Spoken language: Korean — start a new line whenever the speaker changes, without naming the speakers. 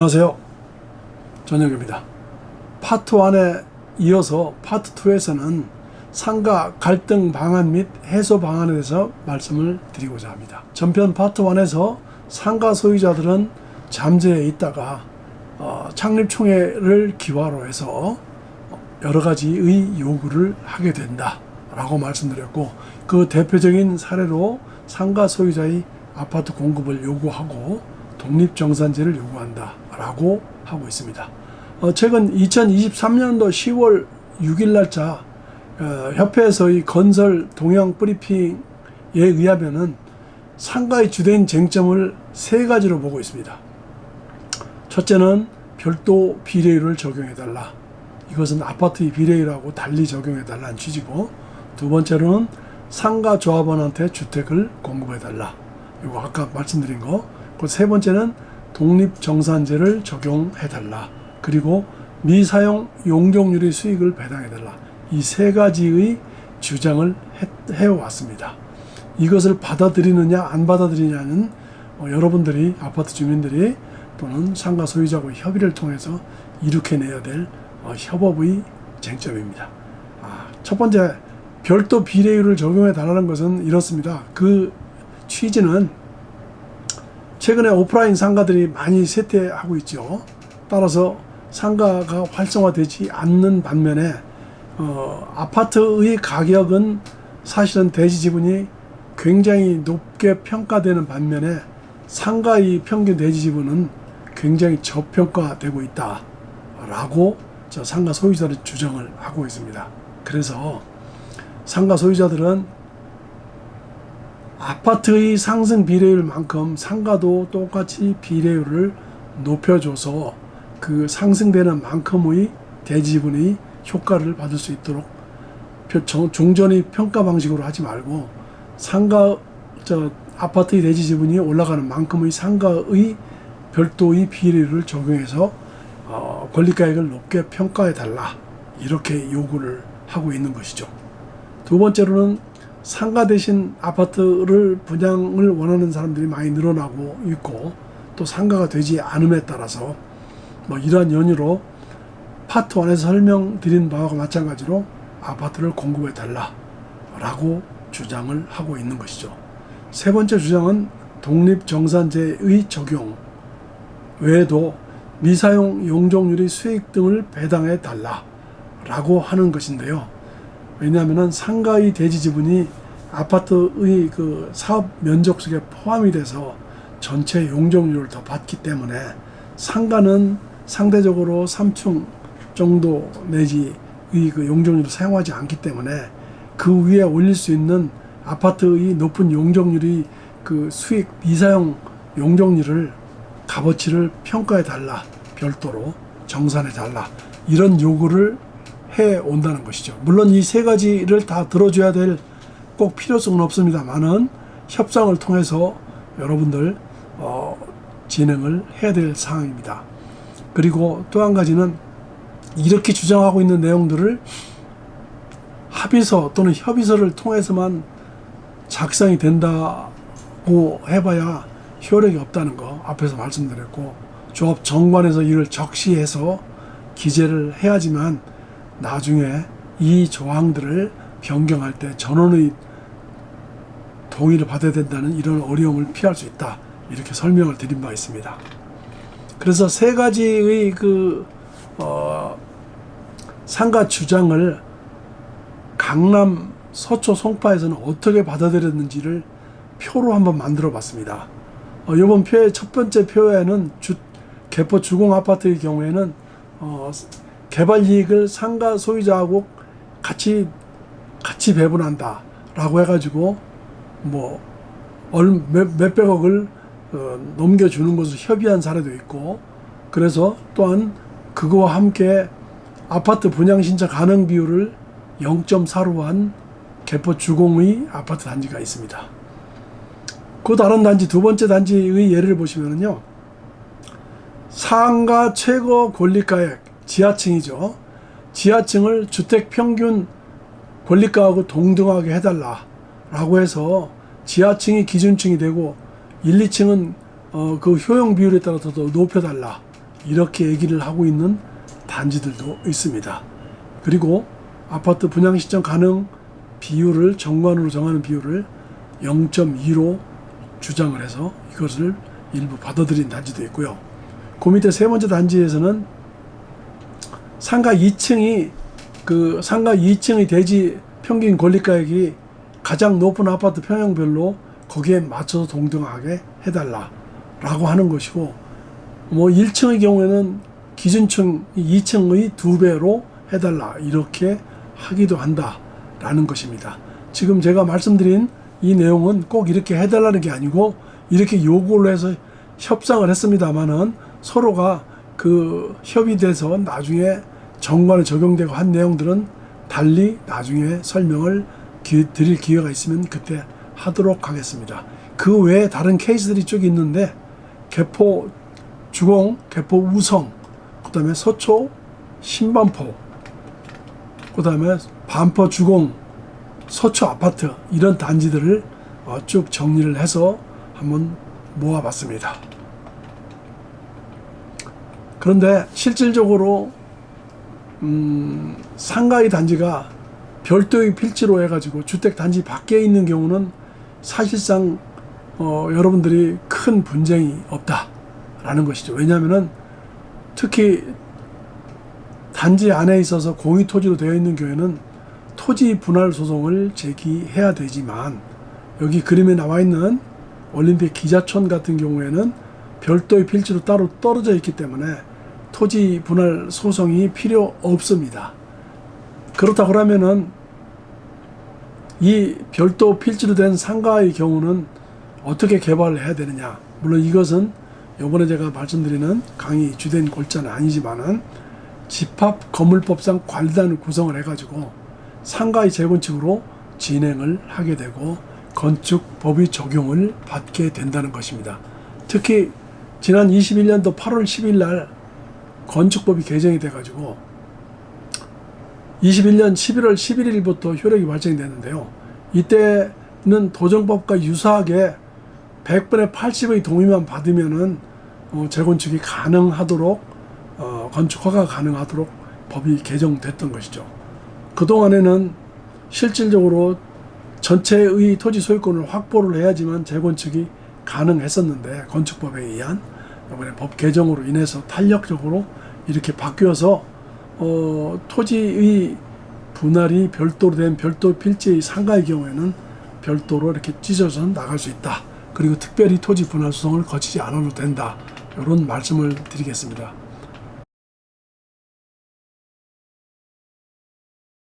안녕하세요. 전혁입니다. 파트 1에 이어서 파트 2에서는 상가 갈등 방안 및 해소 방안에 대해서 말씀을 드리고자 합니다. 전편 파트 1에서 상가 소유자들은 잠재해 있다가 어, 창립총회를 기화로 해서 여러 가지의 요구를 하게 된다 라고 말씀드렸고 그 대표적인 사례로 상가 소유자의 아파트 공급을 요구하고 독립정산제를 요구한다라고 하고 있습니다. 어, 최근 2023년도 10월 6일 날짜 어, 협회에서의 건설 동향 브리핑에 의하면은 상가의 주된 쟁점을 세 가지로 보고 있습니다. 첫째는 별도 비례율을 적용해달라. 이것은 아파트의 비례율하고 달리 적용해달라는 취지고 두 번째로는 상가 조합원한테 주택을 공급해달라. 이거 아까 말씀드린 거. 그세 번째는 독립정산제를 적용해달라. 그리고 미사용 용적률의 수익을 배당해달라. 이 세 가지의 주장을 해, 해왔습니다. 이것을 받아들이느냐 안 받아들이냐는 어, 여러분들이 아파트 주민들이 또는 상가 소유자하고 협의를 통해서 이룩해내야 될 어, 협업의 쟁점입니다. 아, 첫 번째 별도 비례율을 적용해 달라는 것은 이렇습니다. 그 취지는 최근에 오프라인 상가들이 많이 쇠퇴하고 있죠. 따라서 상가가 활성화되지 않는 반면에 어, 아파트의 가격은 사실은 대지 지분이 굉장히 높게 평가되는 반면에 상가의 평균 대지 지분은 굉장히 저평가되고 있다라고 저 상가 소유자들 주장을 하고 있습니다. 그래서 상가 소유자들은 아파트의 상승 비례율만큼 상가도 똑같이 비례율을 높여줘서 그 상승되는 만큼의 대지분의 효과를 받을 수 있도록 종전의 평가 방식으로 하지 말고 상가 저 아파트의 대지 지분이 올라가는 만큼의 상가의 별도의 비례율을 적용해서 어, 권리가액을 높게 평가해 달라 이렇게 요구를 하고 있는 것이죠. 두 번째로는 상가 대신 아파트를 분양을 원하는 사람들이 많이 늘어나고 있고 또 상가가 되지 않음에 따라서 뭐 이러한 연유로 파트 1에서 설명드린 바와 마찬가지로 아파트를 공급해 달라라고 주장을 하고 있는 것이죠. 세 번째 주장은 독립정산제의 적용 외에도 미사용 용적률의 수익 등을 배당해 달라라고 하는 것인데요. 왜냐하면 상가의 대지 지분이 아파트의 그 사업 면적 속에 포함이 돼서 전체 용적률을 더 받기 때문에 상가는 상대적으로 3층 정도 내지의 그 용적률을 사용하지 않기 때문에 그 위에 올릴 수 있는 아파트의 높은 용적률이 그 수익 미사용 용적률을 값어치를 평가해 달라 별도로 정산해 달라 이런 요구를 해 온다는 것이죠. 물론 이 세 가지를 다 들어줘야 될 꼭 필요성은 없습니다만은 협상을 통해서 여러분들 어, 진행을 해야 될 사항입니다. 그리고 또 한 가지는 이렇게 주장하고 있는 내용들을 합의서 또는 협의서를 통해서만 작성이 된다고 해봐야 효력이 없다는 거 앞에서 말씀드렸고 조합 정관에서 이를 적시해서 기재를 해야지만 나중에 이 조항들을 변경할 때 전원의 동의를 받아야 된다는 이런 어려움을 피할 수 있다 이렇게 설명을 드린 바 있습니다. 그래서 세 가지의 그 어, 상가 주장을 강남 서초 송파에서는 어떻게 받아들였는지를 표로 한번 만들어 봤습니다. 어, 이번 표의 첫 번째 표에는 주, 개포 주공 아파트의 경우에는 어, 개발 이익을 상가 소유자하고 같이 같이 배분한다라고 해가지고 뭐 얼, 몇, 몇백억을 어, 넘겨주는 것을 협의한 사례도 있고 그래서 또한 그거와 함께 아파트 분양 신청 가능 비율을 0.4로 한 개포 주공의 아파트 단지가 있습니다. 그 다른 단지 두 번째 단지의 예를 보시면은요. 상가 최고 권리가액 지하층이죠. 지하층을 주택 평균 권리가하고 동등하게 해달라 라고 해서 지하층이 기준층이 되고 1, 2층은 어, 그 효용 비율에 따라서 더 높여달라 이렇게 얘기를 하고 있는 단지들도 있습니다. 그리고 아파트 분양 신청 가능 비율을 정관으로 정하는 비율을 0.2로 주장을 해서 이것을 일부 받아들인 단지도 있고요. 그 밑에 세 번째 단지에서는 상가 2층이 그 상가 2층의 대지 평균 권리가액이 가장 높은 아파트 평형별로 거기에 맞춰서 동등하게 해달라라고 하는 것이고 뭐 1층의 경우에는 기준층 2층의 두 배로 해달라 이렇게 하기도 한다라는 것입니다. 지금 제가 말씀드린 이 내용은 꼭 이렇게 해달라는 게 아니고 이렇게 요구를 해서 협상을 했습니다만은 서로가 그 협의돼서 나중에 정관에 적용되고 한 내용들은 달리 나중에 설명을 기- 드릴 기회가 있으면 그때 하도록 하겠습니다. 그 외에 다른 케이스들이 쭉 있는데 개포 주공, 개포 우성, 그 다음에 서초 신반포, 그 다음에 반포 주공, 서초 아파트 이런 단지들을 어, 쭉 정리를 해서 한번 모아봤습니다. 그런데 실질적으로 음, 상가의 단지가 별도의 필지로 해가지고 주택 단지 밖에 있는 경우는 사실상 어, 여러분들이 큰 분쟁이 없다라는 것이죠. 왜냐하면은 특히 단지 안에 있어서 공유 토지로 되어 있는 경우에는 토지 분할 소송을 제기해야 되지만 여기 그림에 나와 있는 올림픽 기자촌 같은 경우에는 별도의 필지로 따로 떨어져 있기 때문에 토지 분할 소송이 필요 없습니다. 그렇다 그러면은 이 별도 필지로 된 상가의 경우는 어떻게 개발을 해야 되느냐? 물론 이것은 요번에 제가 말씀드리는 강의 주된 골자는 아니지만은 집합 건물법상 관리단을 구성을 해가지고 상가의 재건축으로 진행을 하게 되고 건축 법의 적용을 받게 된다는 것입니다. 특히 지난 21년도 8월 10일 날 건축법이 개정이 돼가지고 21년 11월 11일부터 효력이 발정이 됐는데요. 이때는 도정법과 유사하게 100분의 80의 동의만 받으면은 어, 재건축이 가능하도록 어, 건축 허가 가능하도록 법이 개정됐던 것이죠. 그 동안에는 실질적으로 전체의 토지 소유권을 확보를 해야지만 재건축이 가능했었는데 건축법에 의한 이번에 법 개정으로 인해서 탄력적으로 이렇게 바뀌어서 어, 토지의 분할이 별도로 된 별도 필지의 상가의 경우에는 별도로 이렇게 찢어져 나갈 수 있다. 그리고 특별히 토지 분할 소송을 거치지 않아도 된다. 이런 말씀을 드리겠습니다.